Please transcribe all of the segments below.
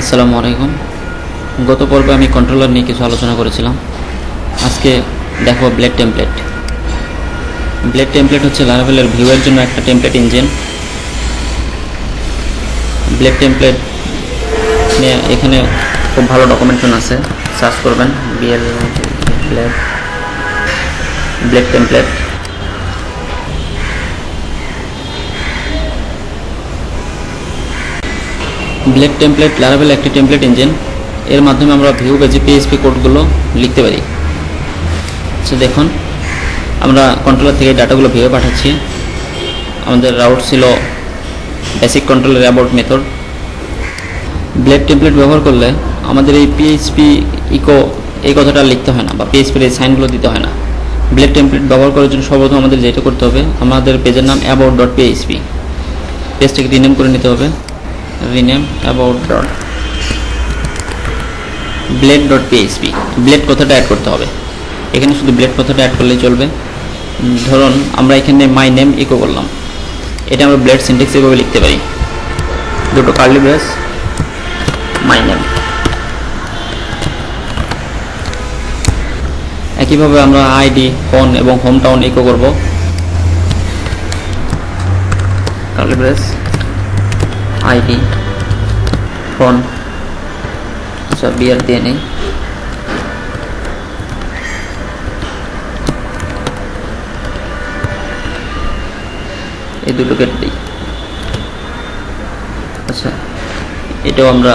আসসালামু আলাইকুম। গত পর্বে আমি কন্ট্রোলার নিয়ে কিছু আলোচনা করেছিলাম। আজকে দেখো ব্লেড টেমপ্লেট ব্লেড টেমপ্লেট হচ্ছে লারাভেলের ভিউয়ের জন্য একটা টেমপ্লেট ইঞ্জিন ব্লেড টেমপ্লেট নিয়ে এখানে খুব ভালো ডকুমেন্টেশন আছে। সার্চ করবেন BL blade blade template blade template Laravel একটি টেমপ্লেট ইঞ্জিন এর মাধ্যমে আমরা ভিউ বেজি পিএসপি কোডগুলো লিখতে পারি। আচ্ছা দেখুন। আমরা কন্ট্রোলার থেকে ডাটাগুলো ভিউয়ে পাঠাচ্ছি। আমাদের রাউট ছিল বেসিক কন্ট্রোলের অ্যাবাউট মেথড ব্লেড টেমপ্লেট ব্যবহার করলে আমাদের এই পিএইচপি ইকো এই কথাটা লিখতে হয় না বা পিএইচপির এই সাইনগুলো দিতে হয় না। ব্লেড টেমপ্লেট ব্যবহার করার জন্য সর্বপ্রথম আমাদের যেটা করতে হবে, আমাদের পেজের নাম অ্যাবাউট ডট পিএইচপি পেজটাকে রিনেম করে নিতে হবে। Rename about dot blade dot php. Blade কথাটা অ্যাড করতে হবে। এখানে শুধু ব্লেড কথাটা অ্যাড করলেই চলবে। ধরুন আমরা এখানে মাই নেম ইকো করলাম। এটা আমরা ব্লেড সিনটেক্স এভাবে লিখতে পারি। দুটো কার্লি ব্রেস মাই নেম একইভাবে আমরা আইডি ফোন এবং হোম টাউন ইকো করব। Curly brace ID phone. আচ্ছা বিয়ার দিয়ে নেই। এই দুটো কেটে দিই। আচ্ছা এটাও আমরা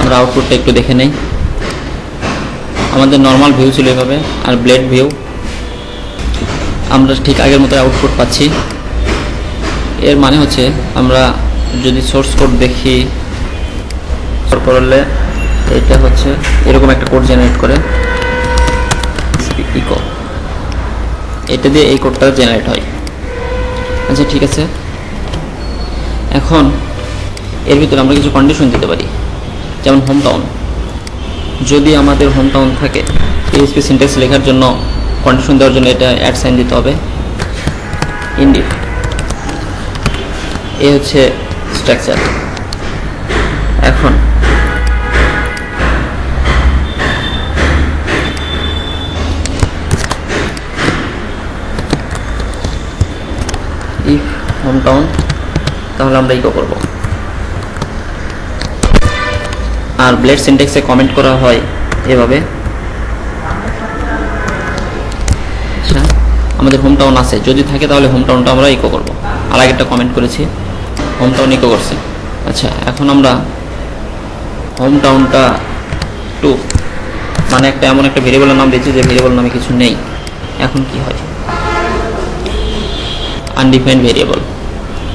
আমরা আউটপুটটা একটু দেখে নেই। আমাদের নর্মাল ভিউ ছিল এভাবে, আর ব্লেড ভিউ আমরা ঠিক আগের মতো আউটপুট পাচ্ছি। এর মানে হচ্ছে আমরা যদি সোর্স কোড দেখি করলে এটা হচ্ছে এরকম একটা কোড জেনারেট করে ইকো এটা দিয়ে এই কোডটা জেনারেট হয়। আচ্ছা ঠিক আছে। এখন এর ভিতরে আমরা কিছু কন্ডিশন দিতে পারি, যেমন হোম টাউন যদি আমাদের হোম টাউন থাকে পিএইচপি সিনটেক্স লেখার জন্য কন্ডিশন দেওয়ার জন্য এটা অ্যাড সাইন দিতে হবে। ইন্ডিফ এ হচ্ছে স্ট্রাকচার এখন। ইফ হোম টাউন তাহলে আমরা ইকো করব। আর ব্লেড সিনটেক্সে কমেন্ট করা হয় এভাবে। আচ্ছা আমাদের হোম টাউন আছে। যদি থাকে তাহলে হোম টাউনটা আমরা ইকো করব। আর আগেরটা কমেন্ট করেছি। হোম টাউন ইকো করছে। আচ্ছা এখন আমরা হোম টাউনটা টু মানে একটা এমন একটা ভেরিয়েবলের নাম দিয়েছি যে ভেরিয়েবল নামে কিছু নেই। এখন কি হয়? আনডিফাইন্ড ভেরিয়েবল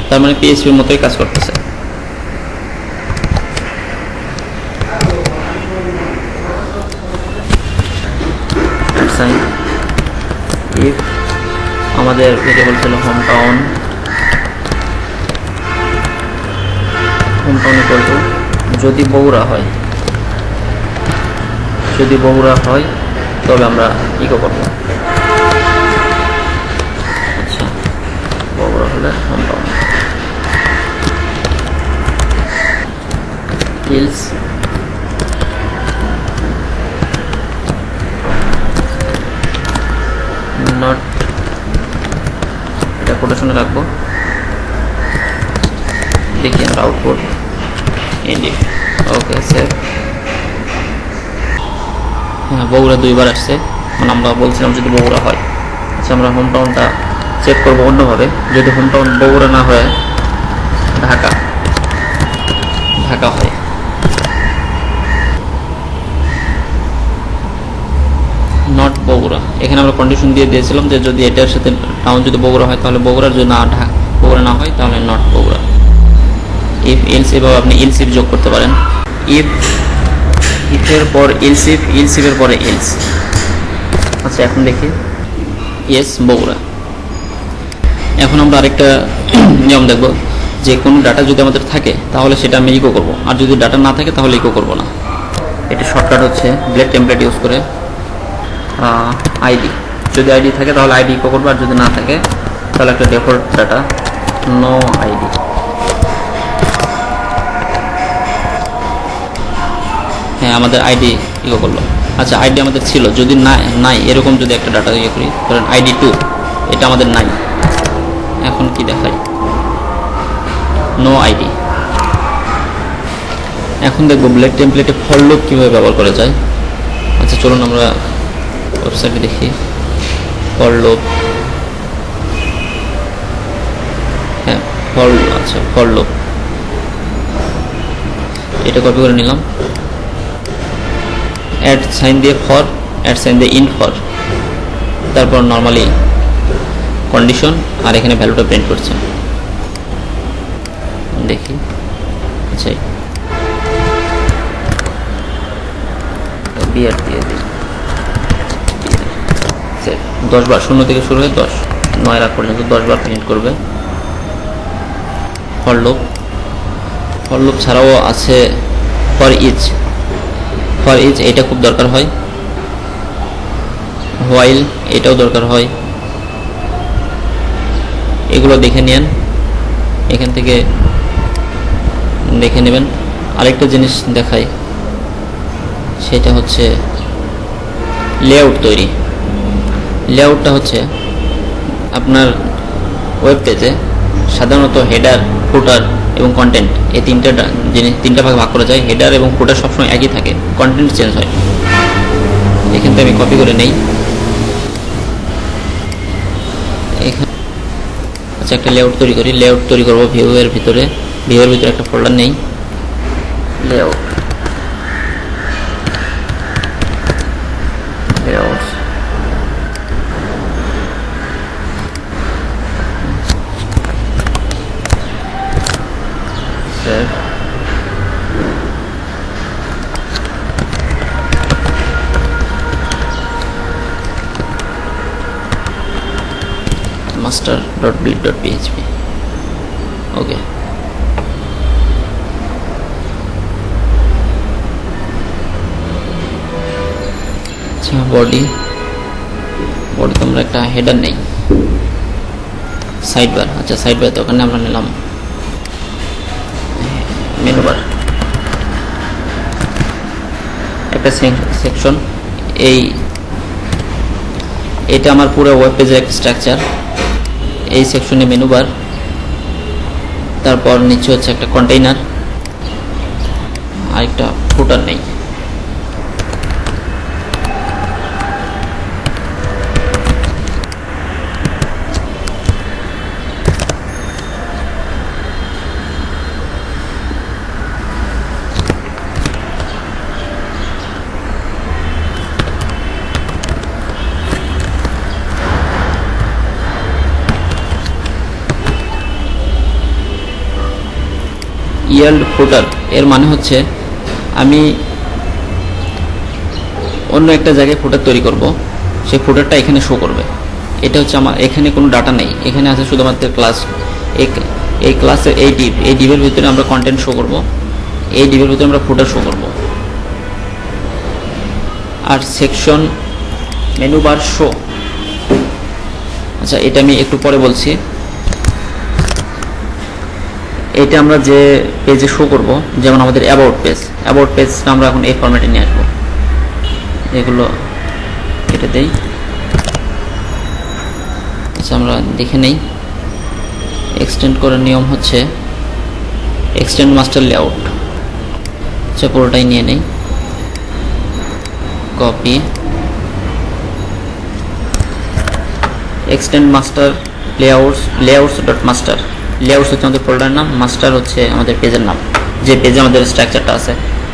তার মানে পিএইচপির মতোই কাজ করতেছে। আমাদের ভেরিয়েবল ছিল হোম টাউন যদি বগুড়া হয়। যদি বগুড়া হয়, তবে আমরা ইকো করব? আচ্ছা বগুড়া হলে হিলস নট রাখব। দেখি আমরা আউটপুট ইন্ডি ওকে সেভ হ্যাঁ বগুড়া দুইবার আসছে। মানে আমরা বলছিলাম যদি বগুড়া হয়। আচ্ছা আমরা হোম টাউনটা চেক করব অন্যভাবে। যদি হোম টাউন বগুড়া না হয়, ঢাকা। ঢাকা হয়। নট বগুড়া। এখানে আমরা কন্ডিশন দিয়ে দিয়েছিলাম যে যদি এটার সাথে টাউন যদি বগুড়া হয়, তাহলে বগুড়ার যদি না ঢাকা বগুড়া না হয়, তাহলে নট বগুড়া। ইফ ইলস এভাবে আপনি ইলসিফ যোগ করতে পারেন। ইফ ইফের পর ইলসিফ ইলসিফের পরে ইলস আচ্ছা এখন দেখি। ইয়েস বগুড়া। এখন আমরা আরেকটা নিয়ম দেখব। যে কোনো ডাটা যদি আমাদের থাকে তাহলে সেটা আমি ইকো করব। আর যদি ডাটা না থাকে তাহলে ইকো করব না। এটা শর্টকাট হচ্ছে ব্লেড টেমপ্লেট ইউজ করে। আইডি যদি আইডি থাকে তাহলে আইডি ইকো করব। আর যদি না থাকে তাহলে একটা ডেফল্ট ডাটা নো আইডি আমাদের আইডি ইয়ে করল। আচ্ছা আইডি আমাদের ছিল। যদি না নাই, এরকম যদি একটা ডাটা ইয়ে করি, ধরেন আইডি টু এটা আমাদের নাই। এখন কি দেখাই? নো আইডি এখন দেখব ব্লেড টেমপ্লেটে ফল লুপ কীভাবে ব্যবহার করা যায়। আচ্ছা চলুন আমরা ওয়েবসাইটে দেখি। ফল লুপ হ্যাঁ ফল আচ্ছা ফল লুপ এটা কপি করে নিলাম। অ্যাড সাইন দিয়ে ফর অ্যাড সাইন দিয়ে ইন ফর তারপর নর্মালি কন্ডিশন আর এখানে ভ্যালুটা প্রিন্ট করছে। দেখি। আচ্ছা। বিয়ার দিয়ে দিই দশ বার, শূন্য থেকে শুরু হয়ে দশ। নয় রাত পর্যন্ত দশ বার প্রিন্ট করবে। ফর লুপ ফর লুপ ছাড়াও আছে ফর ইচ ফর ইজ এটা খুব দরকার হয়। হোয়াইল এটাও দরকার হয়। এগুলো দেখে নেন এখান থেকে দেখে নেবেন। আরেকটা জিনিস দেখাই। সেটা হচ্ছে লেআউট তৈরি। লেআউটটা হচ্ছে আপনার ওয়েব পেজে সাধারণত হেডার ফুটার এবং কন্টেন্ট এই তিনটা জিনিস, তিনটা ভাগ ভাগ করা যায়। হেডার এবং ফুটার সবসময় একই থাকে। কন্টেন্ট চেঞ্জ হয়। এখান থেকে আমি কপি করে নেই। এখানে আচ্ছা একটা লেআউট তৈরি করি। লেআউট তৈরি করব ভিউ এর ভিতরে। ভিউ এর ভিতরে একটা ফোল্ডার নেই। Layout layout save master.build.php okay. আচ্ছা বডি বডি তো আমরা একটা হেডার নেই। সাইড বার আচ্ছা সাইড বার তো ওখানে আমরা নিলাম। মেনু বার একটা সেকশন এই এটা আমার পুরো ওয়েব পেজের স্ট্রাকচার এই সেকশনে মেনু বার তারপর নিচে হচ্ছে একটা কন্টেইনার আর একটা ফুটার নেই। ইয়েল্ড ফুটার এর মানে হচ্ছে আমি অন্য একটা জায়গায় ফুটার তৈরি করব সেই ফুটারটা এখানে শো করবে। এটা হচ্ছে আমার, এখানে কোনো ডাটা নেই, এখানে আছে শুধুমাত্র ক্লাস এই ক্লাসের এই ডিপ এই ডিপের ভিতরে আমরা কন্টেন্ট শো করব এই ডিপের ভিতরে আমরা ফুটার শো করব। আর সেকশন মেনু বার শো আচ্ছা এটা আমি একটু পরে বলছি। এটা আমরা যে পেজে শো করব, যেমন আমাদের অ্যাবাউট পেজ অ্যাবাউট পেজটা আমরা এখন এই ফরম্যাটে নিয়ে আসব। এগুলো কেটে দেই। আচ্ছা আমরা দেখে নেই। এক্সটেন্ড করার নিয়ম হচ্ছে এক্সটেন্ড মাস্টার লেআউট আচ্ছা পুরোটাই নিয়ে নেই। Copy extend master layouts layouts dot master layouts হচ্ছে আমাদের ফোল্ডার নাম মাস্টার হচ্ছে আমাদের পেজের নাম। যে পেজে আমাদের স্ট্রাকচারটা আছে,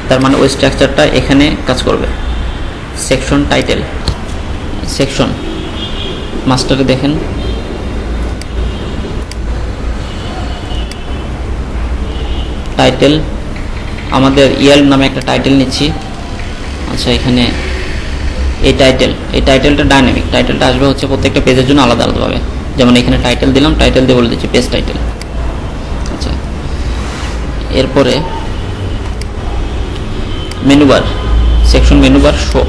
তার মানে ওই স্ট্রাকচারটা এখানে কাজ করবে। সেকশন টাইটেল সেকশন মাস্টারে দেখেন। টাইটেল আমাদের ইয়াল নামে একটা টাইটেল নিচ্ছি। আচ্ছা এখানে এই টাইটেল এই টাইটেলটা ডাইনামিক টাইটেলটা আসবে হচ্ছে প্রত্যেকটা পেজের জন্য আলাদা আলাদাভাবে। যেমন এখানে টাইটেল দিলাম টাইটেল দিয়ে বলে দিচ্ছি পেজ টাইটেল এরপরে menu bar section menu bar show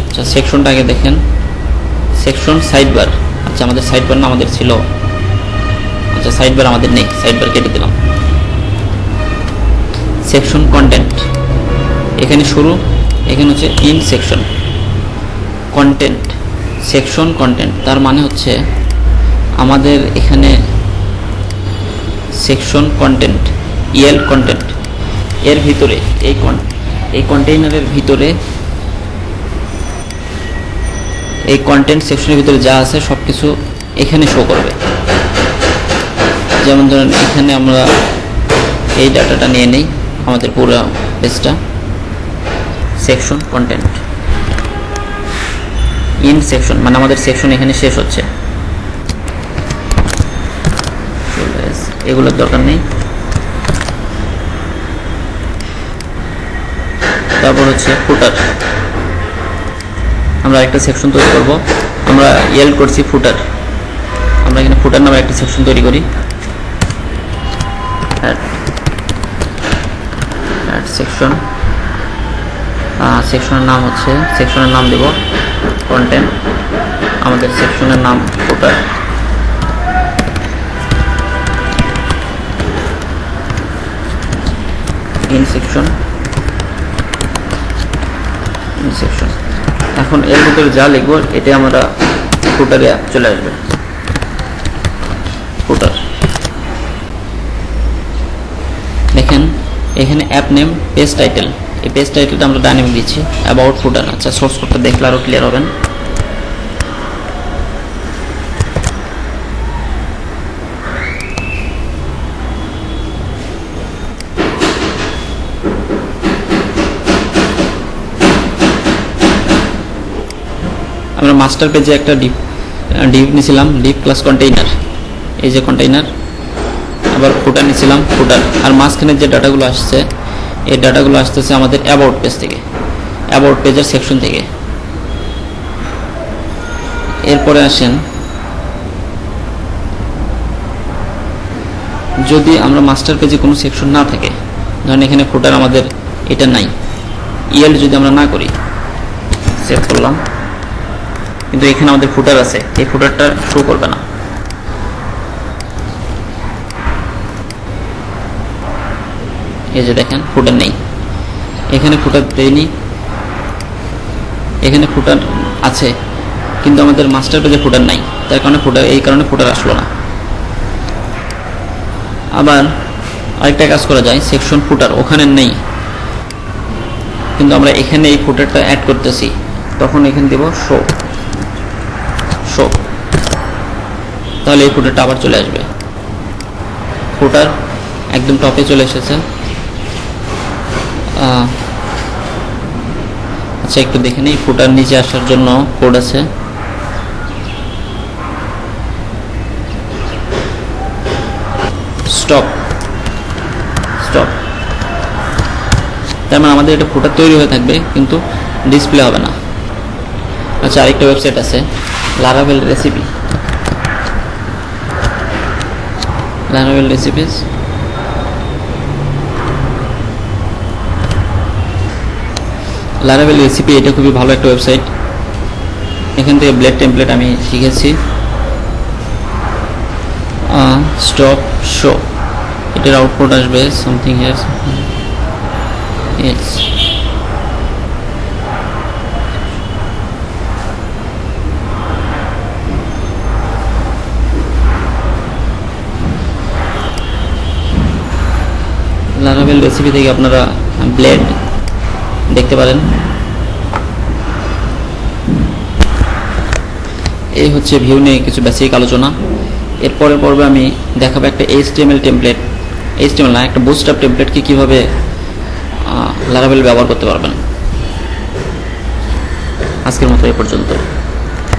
আচ্ছা সেকশনটা আগে দেখেন। সেকশন সাইড বার আচ্ছা আমাদের সাইড বার না আমাদের ছিল। আচ্ছা সাইড বার আমাদের নেই। সাইড বার কেটে দিলাম। সেকশন কন্টেন্ট এখানে শুরু, এখানে হচ্ছে in section content section content তার মানে হচ্ছে আমাদের এখানে সেকশন কন্টেন্ট ইএল কন্টেন্ট এর ভিতরে, এই এই কন্টেইনারের ভিতরে, এই কন্টেন্ট সেকশনের ভিতরে যা আছে সব কিছু এখানে শো করবে। যেমন ধরেন, এখানে আমরা এই ডাটাটা নিয়ে নেই, আমাদের পুরো পেজটা সেকশন কন্টেন্ট ইন সেকশন মানে আমাদের সেকশন এখানে শেষ হচ্ছে। এগুলোর দরকার নেই। তারপর হচ্ছে ফুটার আমরা একটা সেকশন তৈরি করব। আমরা ইয়েল করছি ফুটার আমরা এখানে ফুটার নামে একটা সেকশন তৈরি করি। সেকশন সেকশনের নাম হচ্ছে সেকশনের নাম দেব কন্টেন্ট আমাদের সেকশনের নাম ফুটার ইন সেকশন সেকশন এখন এর ভিতরে যা লিখব এটা আমরা ফুটারে চলে আসবে। ফুটার দেখেন, এখানে অ্যাপ নেম পেজ টাইটেল এই পেজ টাইটেলটা আমরা ডাইনামিক দিচ্ছি অ্যাবাউট ফুটার আচ্ছা সোর্স কোডটা দেখলে আরও ক্লিয়ার হবেন। মাস্টার পেজে একটা ডিপ ডিপ নিয়েছিলাম ডিপ ক্লাস কন্টেইনার এই যে কন্টেইনার আবার ফুটার নিয়েছিলাম ফুটার আর মাঝখানে যে ডাটাগুলো আসছে, এই ডাটাগুলো আসতেছে আমাদের অ্যাবাউট পেজ থেকে অ্যাবাউট পেজের সেকশন থেকে। এরপরে আসেন, যদি আমরা মাস্টার পেজে কোনো সেকশন না থাকে, ধরেন এখানে ফুটার আমাদের এটা নাই। ইএল যদি আমরা না করি সেভ করলাম। কিন্তু এখানে আমাদের ফুটার আছে। এই ফুটারটা শো করবে না। এই যে দেখেন ফুটার নেই। এখানে ফুটার দেয়নি। এখানে ফুটার আছে, কিন্তু আমাদের মাস্টার পেজে ফুটার নাই। তার কারণে ফুটার এই কারণে ফুটার আসলো না। আবার আরেকটা কাজ করা যায় সেকশন ফুটার ওখানে নেই। কিন্তু আমরা এখানে এই ফুটারটা অ্যাড করতেছি। তখন এখানে দেব শো শো তাহলে এই ফুটারটা আবার চলে আসবে। ফুটার একদম টপে চলে এসেছে। আচ্ছা একটু দেখে নিই, ফুটার নিচে আসার জন্য কোড আছে। স্টপ স্টপ তার মানে আমাদের এটা ফুটার তৈরি হয়ে থাকবে, কিন্তু ডিসপ্লে হবে না। আচ্ছা আরেকটা ওয়েবসাইট আছে Laravel recipe Laravel recipes Laravel recipe এটা খুবই ভালো একটা ওয়েবসাইট এখান থেকে ব্লেড টেমপ্লেট আমি শিখেছি। স্টপ শো এটার আউটপুট আসবে something here yes Laravel recipe থেকে আপনারা ব্লেড দেখতে পারেন। এই হচ্ছে ভিউ নিয়ে কিছু বেসিক আলোচনা। এরপরের পর্বে আমি দেখাবো একটা এইচটিএমএল টেমপ্লেট এইচটিএমএল না, একটা বুস্টআপ টেমপ্লেটকে কীভাবে লারাভেল ব্যবহার করতে পারবেন। আজকের মতো এ পর্যন্ত